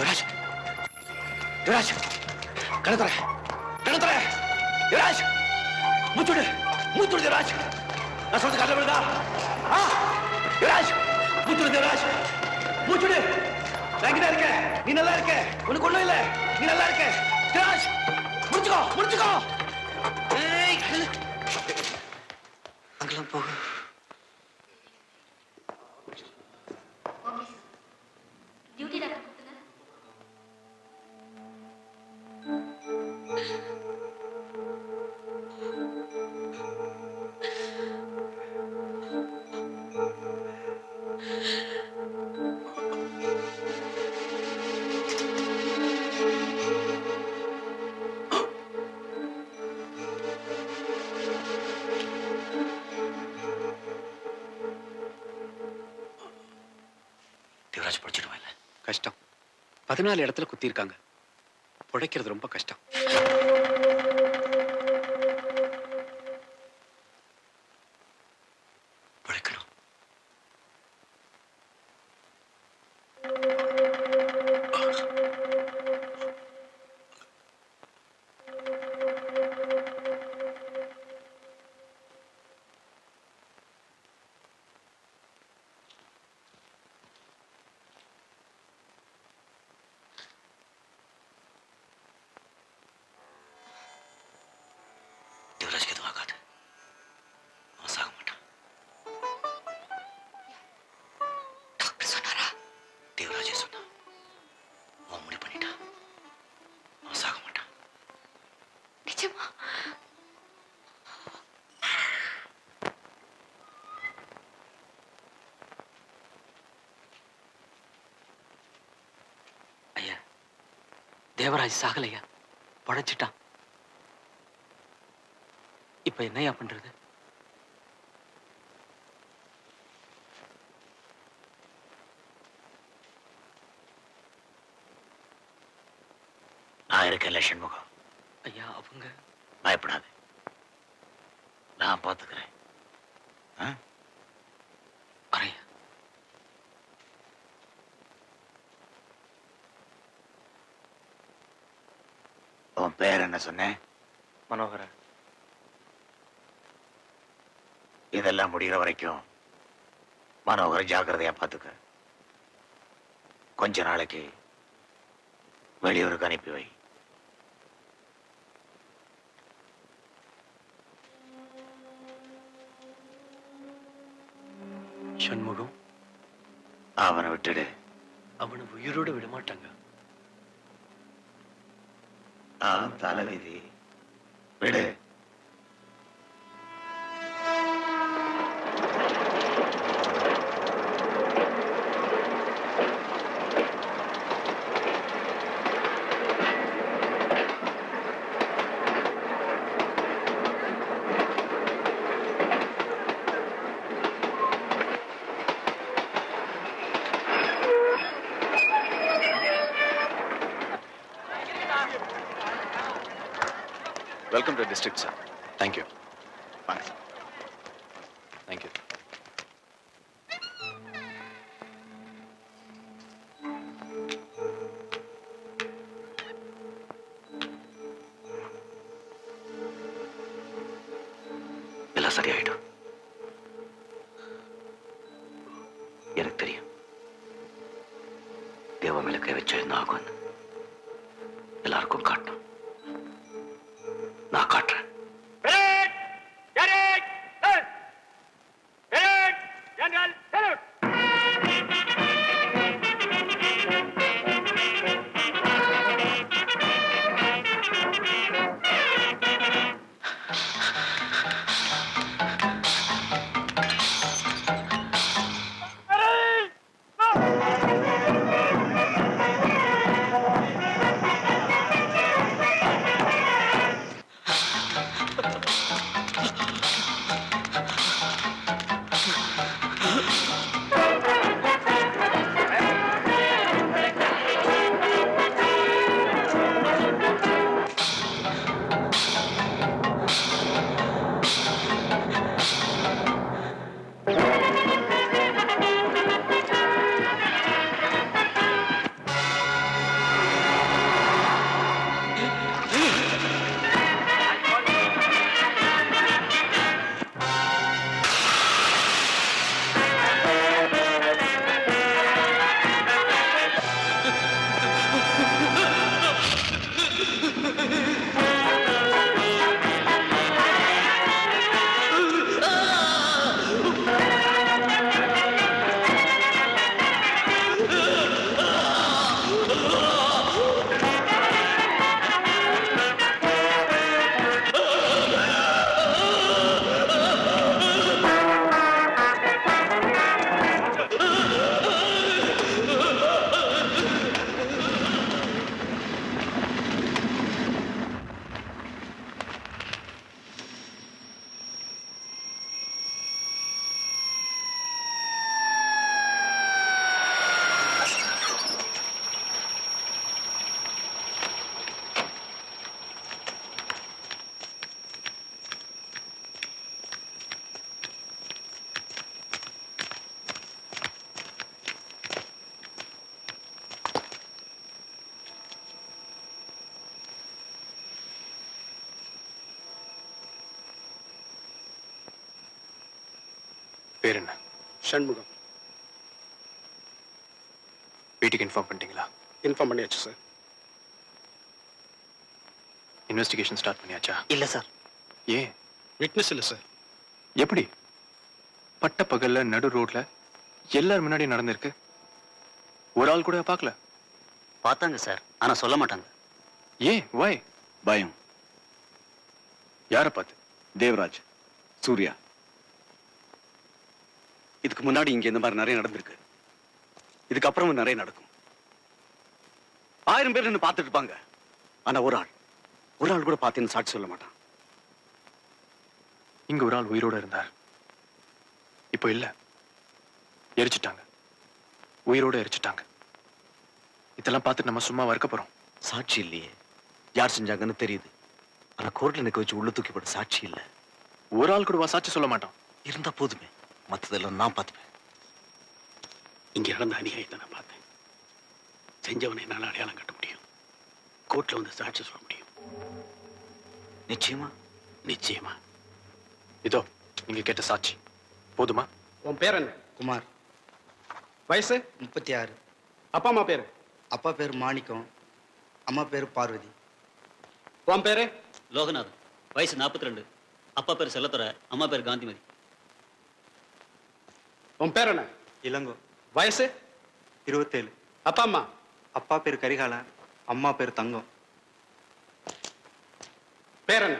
யுவராஜ். யுவராஜ். கணத்துறை கணத்துறை யுவராஜ். மூச்சுடு மூச்சுடு யுவராஜ். நான் சொல்றது காட்ட விழுதா ஆ. யுவராஜ். மூச்சுடு யுவராஜ். மூச்சுடு நான் இருக்க இருக்கேன். நீ நல்லா இருக்க. உனக்கு ஒண்ணும் இல்ல. நீ நல்லா இருக்க. யுவராஜ். முடிச்சுக்கோ. முடிச்சுக்கோ. ஏய் அங்கெல்லாம் போக கஷ்டம். பதினாலு இடத்துல குத்திருக்காங்க பிழைக்கிறது ரொம்ப கஷ்டம். தேவராஜ் சாகலையா? படைச்சிட்டான் இப்ப என்னய்யா பண்றது? நான் இருக்கேன்ல சண்முகம். ஐயா அவங்க பயப்படாத. நான் பார்த்துக்கிறேன் ஆ? உன் பேர் என்ன சொன்னேன் மனோகரன் இதெல்லாம் முடிகிற வரைக்கும் மனோகரை ஜாக்கிரதையா பார்த்துக்க. கொஞ்ச நாளைக்கு வெளியூருக்கு அனுப்பி வை. சண்முகம். அவனை விட்டுடு. அவனை உயிரோட விட மாட்டாங்க தலைவிதி. விடு. Welcome to district sir thank you வாங்க சார். தேங்க்யூ எல்லாம் சரியாயிடும் எனக்கு தெரியும் தேவ மேல கை வச்சா பேர் என்ன? ஷண்முகம் வீட்டுக்கு இன்ஃபார்ம் பண்ணிட்டீங்களா? இன்ஃபார்ம் பண்ணியாச்சு சார் இன்வெஸ்டிகேஷன் ஸ்டார்ட் பண்ணியாச்சா? இல்ல சார் ஏன்? விட்னஸ் இல்லை சார் எப்படி? பட்ட பகல்ல நடு ரோட்ல எல்லார் முன்னாடி நடந்திருக்கு. ஒரு ஆள் கூட பார்க்கல. பார்த்தாங்க சார் ஆனா சொல்ல மாட்டாங்க. ஏன்? வாய் பயம். யாரை பார்த்து? தேவராஜ் சூர்யா. இதுக்கு முன்னாடி இங்க இந்த மாதிரி நிறைய நடந்திருக்கு. இதுக்கப்புறமும் நிறைய நடக்கும். ஆயிரம் பேர் நின்னு பார்த்துட்டு இருப்பாங்க. ஆனா ஒரு ஆள் ஒரு ஆள் கூட பார்த்தேன்னு சாட்சி சொல்ல மாட்டான். இங்க ஒரு ஆள் உயிரோட இருந்தார். இப்போ இல்ல. எரிச்சிட்டாங்க. உயிரோட எரிச்சிட்டாங்க. இதெல்லாம் பார்த்துட்டு நம்ம சும்மா இருக்க போறோம். சாட்சி இல்லையே. யார் செஞ்சாங்கன்னு தெரியுது. ஆனா கோர்ட்ல நிக்க வச்சு உள்ள தூக்கி போட சாட்சி இல்ல. ஒரு ஆள் கூட சாட்சி சொல்ல மாட்டான். இருந்தா போதுமே. மத்ததெல்லாம் நான் பார்த்துப்பேன். இங்க நடந்த அநியாயத்தை நான் பார்த்தேன். செஞ்சவனை என்னால் அடையாளம் கட்ட முடியும். கோர்ட்ல வந்து சாட்சி சொல்ல முடியும். நிச்சயமா? நிச்சயமா. இதோ நீங்க கேட்ட சாட்சி. போதுமா? உன் பேர் என்ன? குமார். வயசு? முப்பத்தி ஆறு அப்பா அம்மா பேர்? அப்பா பேர் மாணிக்கம். அம்மா பேர் பார்வதி. உன் பேரு? லோகநாத் வயசு 42 ரெண்டு. அப்பா பேர் செல்லத்துறை அம்மா பேர் காந்திமதி. உன் பேர் என்ன? இளங்கோ. வயசு? இருபத்தேழு. அப்பா அம்மா? அப்பா பேர் கரிகாலன் அம்மா பேர் தங்கம். பேர் என்ன?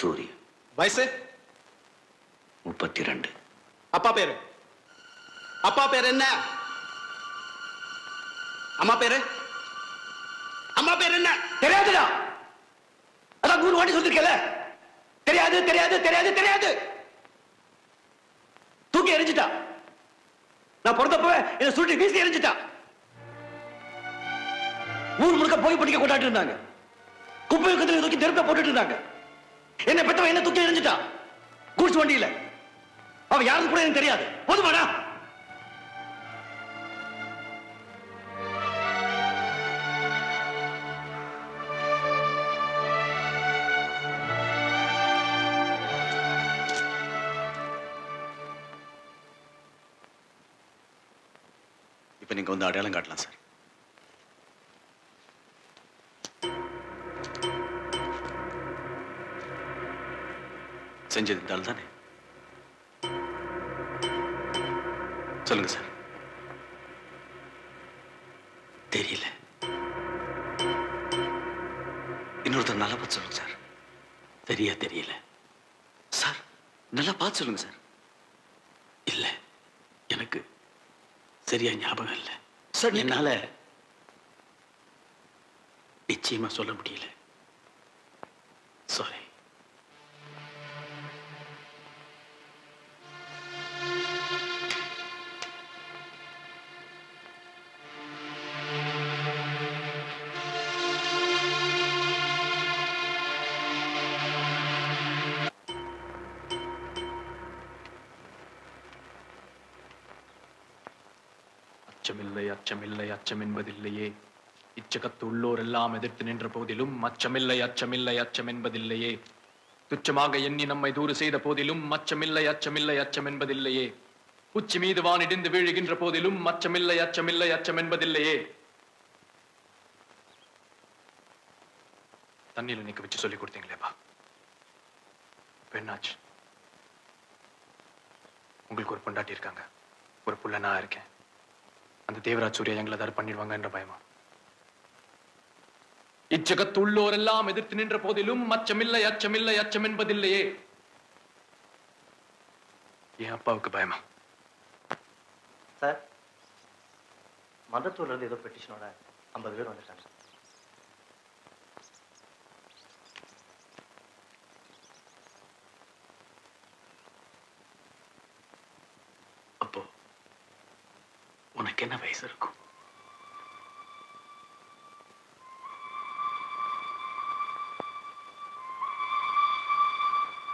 சூரிய வயசு? முப்பத்தி ரெண்டு அப்பா பேரு? அப்பா பேர் என்ன? அம்மா பேரு? அம்மா பேர் என்ன? தெரியாதுடா. அதான் நூறு வாட்டி சொல்லிருக்கல தெரியாது தெரியாது தெரியாது தெரியாது. தூக்கி எரிஞ்சிட்டா. நான் பிறந்தப்ப இதை சுருட்டி வீசி எரிஞ்சிட்டா. ஊர் முழுக்க போய் படிக்க கொண்டாட்டு இருந்தாங்க. குப்பை கத்துல தூக்கி நெருப்ப போட்டுட்டு இருந்தாங்க. என்ன பெத்தவன் என்ன தூக்கி எரிஞ்சிட்டா. கூட்ஸ் வண்டியில. அவ யாருக்கு கூட எனக்கு தெரியாது. போதுமாடா. நீங்கள் வந்து அடையாளம் காட்டலாம் சார். செஞ்சது இந்த ஆள் தானே சொல்லுங்க சார். தெரியல. இன்னொருத்தர் நல்லா பார்த்து சொல்லுங்க சார். சரியா தெரியல. சார் நல்லா பார்த்து சொல்லுங்க சார். இல்லை. சரியா ஞாபகம் இல்லை. சார். என்னால நிச்சயமா சொல்ல முடியல. சாரி அச்சமில்லை அச்சமில்லை அச்சம் என்பதில்லையே இச்சகத்து உள்ளோர் எல்லாம் எதிர்த்து நின்ற போதிலும் அச்சமில்லை அச்சமில்லை அச்சம் என்பதில்லையே துச்சமாக எண்ணி நம்மை தூறு செய்த போதிலும் அச்சமில்லை அச்சமில்லை அச்சம் என்பதில்லையே உச்சி மீது வான் இடிந்து வீழுகின்ற போதிலும் அச்சமில்லை அச்சமில்லை அச்சம் என்பதில்லையே தண்ணியில நிக்க வச்சு சொல்லி கொடுத்தீங்களேப்பா பெண்ணாச்சு. உங்களுக்கு ஒரு பொண்டாட்டி இருக்காங்க. ஒரு புள்ள நான் இருக்கேன். அந்த தேவராஜ் சூர்யா எங்களை ஏதாவது பண்ணிடுவாங்கன்ற பயமா? இச்சகத்துள்ளோரெல்லாம் எதிர்த்து நின்ற போதிலும் அச்சமில்லை அச்சமில்லை அச்சம் என்பதில்லையே என் அப்பாவுக்கு பயமா? சார் மன்றத்தூர்ல இருந்து ஏதோ பெட்டிஷனோட ஐம்பது பேர் வந்துட்டாங்க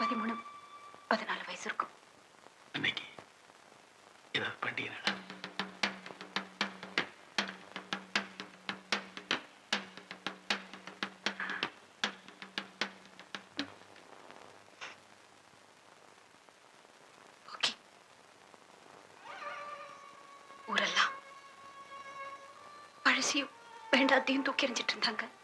பதிமூணு. பதினாலு வயசு இருக்கும். அன்னைக்கு ஏதாவது பண்டிகை வேண்டாத்தையும் தூக்கி எறிஞ்சிட்டு இருந்தாங்க.